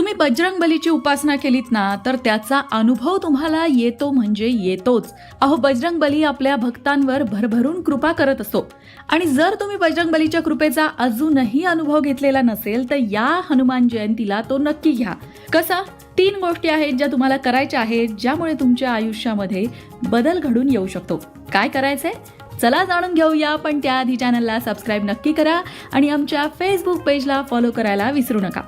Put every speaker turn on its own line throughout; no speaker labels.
तुम्ही बजरंग बलीची उपासना केलीत ना तर त्याचा अनुभव तुम्हाला येतो म्हणजे येतोच. अहो बजरंग बली आपल्या भक्तांवर भरभरून कृपा करत असतो आणि जर तुम्ही बजरंग बलीच्या कृपेचा अजूनही अनुभव घेतलेला नसेल तर या हनुमान जयंतीला तो नक्की घ्या. कसा? तीन गोष्टी आहेत ज्या तुम्हाला करायच्या आहेत ज्यामुळे तुमच्या आयुष्यामध्ये बदल घडून येऊ शकतो. काय करायचंय? चला जाणून घेऊया पण त्याआधी चॅनलला सबस्क्राईब नक्की करा आणि आमच्या फेसबुक पेजला फॉलो करायला विसरू नका.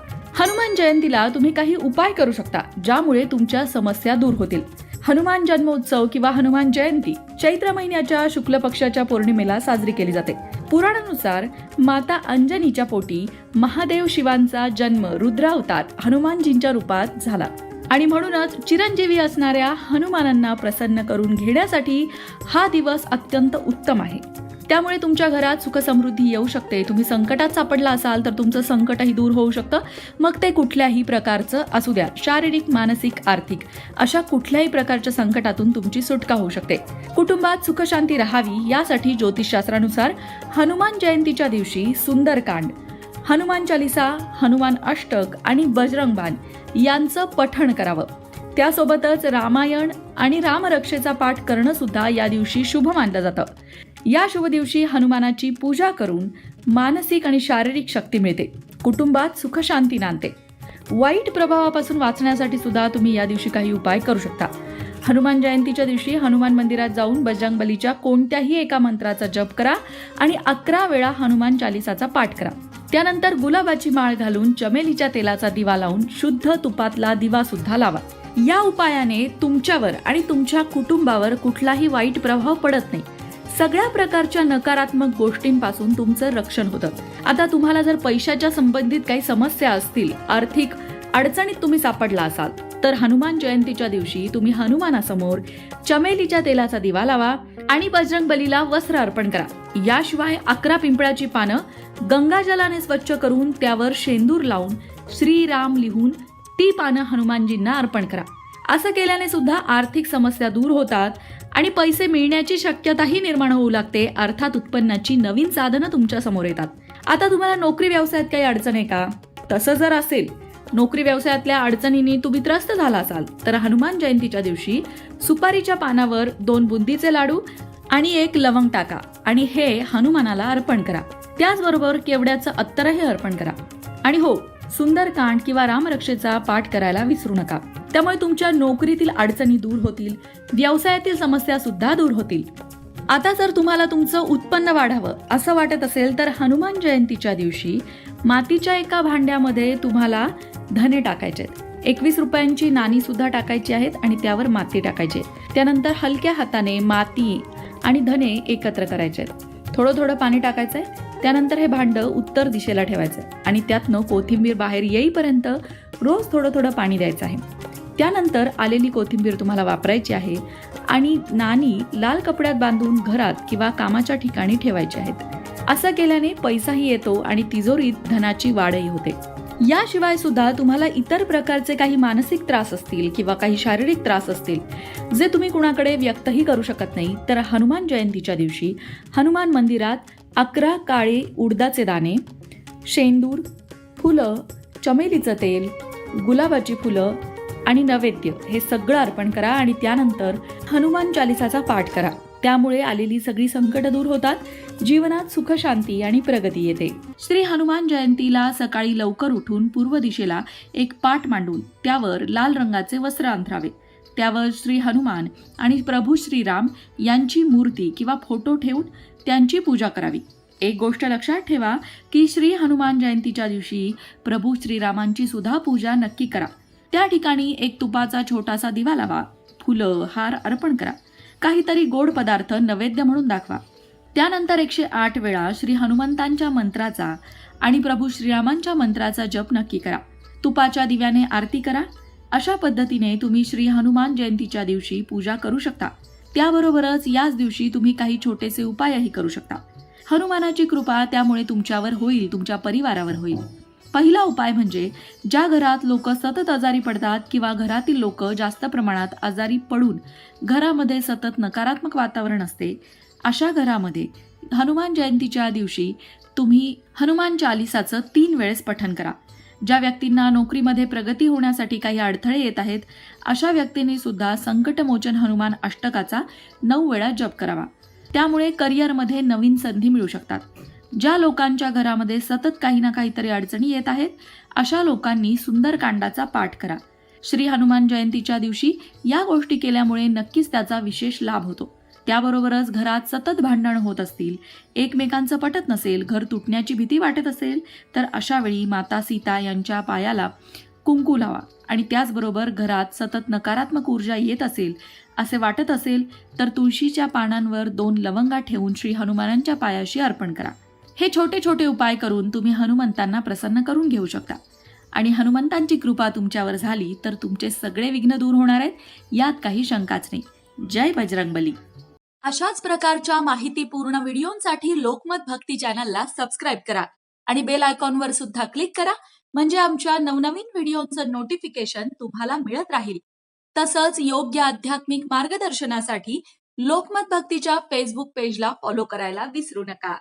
हनुमान जयंतीला तुम्ही काही उपाय करू शकता ज्यामुळे तुमच्या समस्या दूर होतील. हनुमान जन्मोत्सव किंवा हनुमान जयंती चैत्र महिन्याच्या शुक्ल पक्षाच्या पौर्णिमेला साजरी केली जाते. पुराणानुसार माता अंजनीच्या पोटी महादेव शिवांचा जन्म रुद्रावतात हनुमानजींच्या रूपात झाला. आणि म्हणूनच चिरंजीवी असणाऱ्या हनुमानांना प्रसन्न करून घेण्यासाठी हा दिवस अत्यंत उत्तम आहे. त्यामुळे तुमच्या घरात सुखसमृद्धी येऊ शकते. तुम्ही संकटात सापडला असाल तर तुमचं संकटही दूर होऊ शकतं. मग ते कुठल्याही प्रकारचं असू द्या. शारीरिक मानसिक आर्थिक अशा कुठल्याही प्रकारच्या संकटातून तुमची सुटका होऊ शकते. कुटुंबात सुखशांती राहावी यासाठी ज्योतिषशास्त्रानुसार हनुमान जयंतीच्या दिवशी सुंदरकांड हनुमान चालिसा हनुमान अष्टक आणि बजरंग बाण यांचं पठण करावं. त्यासोबतच रामायण आणि रामरक्षेचा पाठ करणं सुद्धा या दिवशी शुभ मानलं जातं. या शुभ दिवशी हनुमानाची पूजा करून मानसिक आणि शारीरिक शक्ती मिळते. कुटुंबात सुखशांती नांदते. वाईट प्रभावापासून वाचण्यासाठी सुद्धा तुम्ही या दिवशी काही उपाय करू शकता. हनुमान जयंतीच्या दिवशी हनुमान मंदिरात जाऊन बजरंग बलीच्या कोणत्याही एका मंत्राचा जप करा आणि अकरा वेळा हनुमान चालिसाचा पाठ करा. त्यानंतर गुलाबाची माळ घालून चमेलीच्या तेलाचा दिवा लावून शुद्ध तुपातला दिवा सुद्धा लावा. या उपायाने तुमच्यावर आणि तुमच्या कुटुंबावर कुठलाही वाईट प्रभाव पडत नाही. सगळ्या प्रकारच्या नकारात्मक गोष्टींपासून तुमचं रक्षण होतं. आता तुम्हाला जर पैशाच्या संबंधित काही समस्या असतील आर्थिक अडचणीत तुम्ही सापडला असाल तर हनुमान जयंतीच्या दिवशी तुम्ही हनुमानासमोर चमेलीच्या तेलाचा दिवा लावा आणि बजरंग बलीला वस्त्र अर्पण करा. याशिवाय अकरा पिंपळाची पानं गंगाजलाने स्वच्छ करून त्यावर शेंदूर लावून श्रीराम लिहून ती पानं हनुमानजींना अर्पण करा. असं केल्याने सुद्धा आर्थिक समस्या दूर होतात आणि पैसे मिळण्याची शक्यताही निर्माण होऊ लागते. अर्थात उत्पन्नाची नवीन साधनं तुमच्यासमोर येतात. आता तुम्हाला नोकरी व्यवसायात काही अडचण आहे का? तसं जर असेल नोकरी व्यवसायातल्या अडचणींनी तुम्ही त्रस्त झाला असाल तर हनुमान जयंतीच्या दिवशी सुपारीच्या पानावर दोन बुंदीचे लाडू आणि एक लवंग टाका आणि हे हनुमानाला अर्पण करा. त्याचबरोबर केवड्याचं अत्तरही अर्पण करा. आणि हो सुंदरकांड किंवा रामरक्षेचा पाठ करायला विसरू नका. त्यामुळे तुमच्या नोकरीतील अडचणी दूर होतील व्यवसायातील समस्या सुद्धा दूर होतील. आता जर तुम्हाला तुमचं उत्पन्न वाढावं असं वाटत असेल तर हनुमान जयंतीच्या दिवशी मातीच्या एका भांड्यामध्ये तुम्हाला धने टाकायचे एकवीस रुपयांची नाणी सुद्धा टाकायची आहेत आणि त्यावर माती टाकायची आहे. त्यानंतर हलक्या हाताने माती आणि धने एकत्र करायचे आहेत. थोडं थोडं पाणी टाकायचंय त्यानंतर हे भांडं उत्तर दिशेला ठेवायचं आणि त्यातनं कोथिंबीर बाहेर येईपर्यंत रोज थोडं थोडं पाणी द्यायचं आहे. त्यानंतर आलेली कोथिंबीर तुम्हाला वापरायची आहे आणि नाणी लाल कपड्यात बांधून घरात किंवा कामाच्या ठिकाणी ठेवायचे आहेत. असं केल्याने पैसाही येतो आणि तिजोरीत धनाची वाढही होते. याशिवाय सुद्धा तुम्हाला इतर प्रकारचे काही मानसिक त्रास असतील किंवा काही शारीरिक त्रास असतील जे तुम्ही कुणाकडे व्यक्तही करू शकत नाही तर हनुमान जयंतीच्या दिवशी हनुमान मंदिरात अकरा काळे उडदाचे दाणे शेंदूर फुलं चमेलीचं तेल गुलाबाची फुलं आणि नैवेद्य हे सगळं अर्पण करा आणि त्यानंतर हनुमान चालिसाचा पाठ करा. त्यामुळे आलेली सगळी संकट दूर होतात. जीवनात सुख शांती आणि प्रगती येते. श्री हनुमान जयंतीला सकाळी लवकर उठून पूर्व दिशेला एक पाठ मांडून त्यावर लाल रंगाचे वस्त्र अंथरावे. त्यावर श्री हनुमान आणि प्रभू श्रीराम यांची मूर्ती किंवा फोटो ठेवून त्यांची पूजा करावी. एक गोष्ट लक्षात ठेवा की श्री हनुमान जयंतीच्या दिवशी प्रभू श्रीरामांची सुद्धा पूजा नक्की करा. त्या ठिकाणी एक तुपाचा छोटासा दिवा लावा. फुलं हार अर्पण करा. काहीतरी गोड पदार्थ नैवेद्य म्हणून दाखवा. त्यानंतर एकशे आठ वेळा श्री हनुमंतांच्या मंत्राचा आणि प्रभू श्रीरामांच्या मंत्राचा जप नक्की करा. तुपाच्या दिव्याने आरती करा. अशा पद्धतीने तुम्ही श्री हनुमान जयंतीच्या दिवशी पूजा करू शकता. त्याबरोबरच याच दिवशी तुम्ही काही छोटेसे उपायही करू शकता. हनुमानाची कृपा त्यामुळे तुमच्यावर होईल तुमच्या परिवारावर होईल. पहिला उपाय म्हणजे ज्या घरात लोक सतत आजारी पडतात किंवा घरातील लोक जास्त प्रमाणात आजारी पडून घरामध्ये सतत नकारात्मक वातावरण असते अशा घरामध्ये हनुमान जयंतीच्या दिवशी तुम्ही हनुमान चालिसाचं तीन वेळेस पठन करा. ज्या व्यक्तींना नोकरीमध्ये प्रगती होण्यासाठी काही अडथळे येत आहेत अशा व्यक्तींनी सुद्धा संकटमोचन हनुमान अष्टकाचा नऊ वेळा जप करावा. त्यामुळे करिअरमध्ये नवीन संधी मिळू शकतात. ज्या लोकांच्या घरामध्ये सतत काही ना काहीतरी अडचणी येत आहेत अशा लोकांनी सुंदरकांडाचा पाठ करा. श्री हनुमान जयंतीच्या दिवशी या गोष्टी केल्यामुळे नक्कीच त्याचा विशेष लाभ होतो. त्याबरोबरच घरात सतत भांडण होत असतील एकमेकांचं पटत नसेल घर तुटण्याची भीती वाटत असेल तर अशावेळी माता सीता यांच्या पायाला कुंकू लावा आणि त्याचबरोबर घरात सतत नकारात्मक ऊर्जा येत असेल असे वाटत असेल तर तुळशीच्या पानांवर दोन लवंगा ठेवून श्री हनुमानांच्या पायाशी अर्पण करा. हे छोटे छोटे उपाय करून तुम्ही हनुमंतांना प्रसन्न करून घेऊ शकता. आणि हनुमंतांची कृपा तुमच्यावर झाली तर तुमचे सगळे विघ्न दूर होणार आहेत यात काही शंकाच नाही. जय बजरंगबली. अशाच प्रकारच्या माहितीपूर्ण व्हिडिओंसाठी लोकमत भक्ती चॅनलला सबस्क्राईब करा आणि बेल आयकॉनवर सुद्धा क्लिक करा म्हणजे आमच्या नवनवीन व्हिडिओचं नोटिफिकेशन तुम्हाला मिळत राहील. तसंच योग्य आध्यात्मिक मार्गदर्शनासाठी लोकमत भक्तीच्या फेसबुक पेजला फॉलो करायला विसरू नका.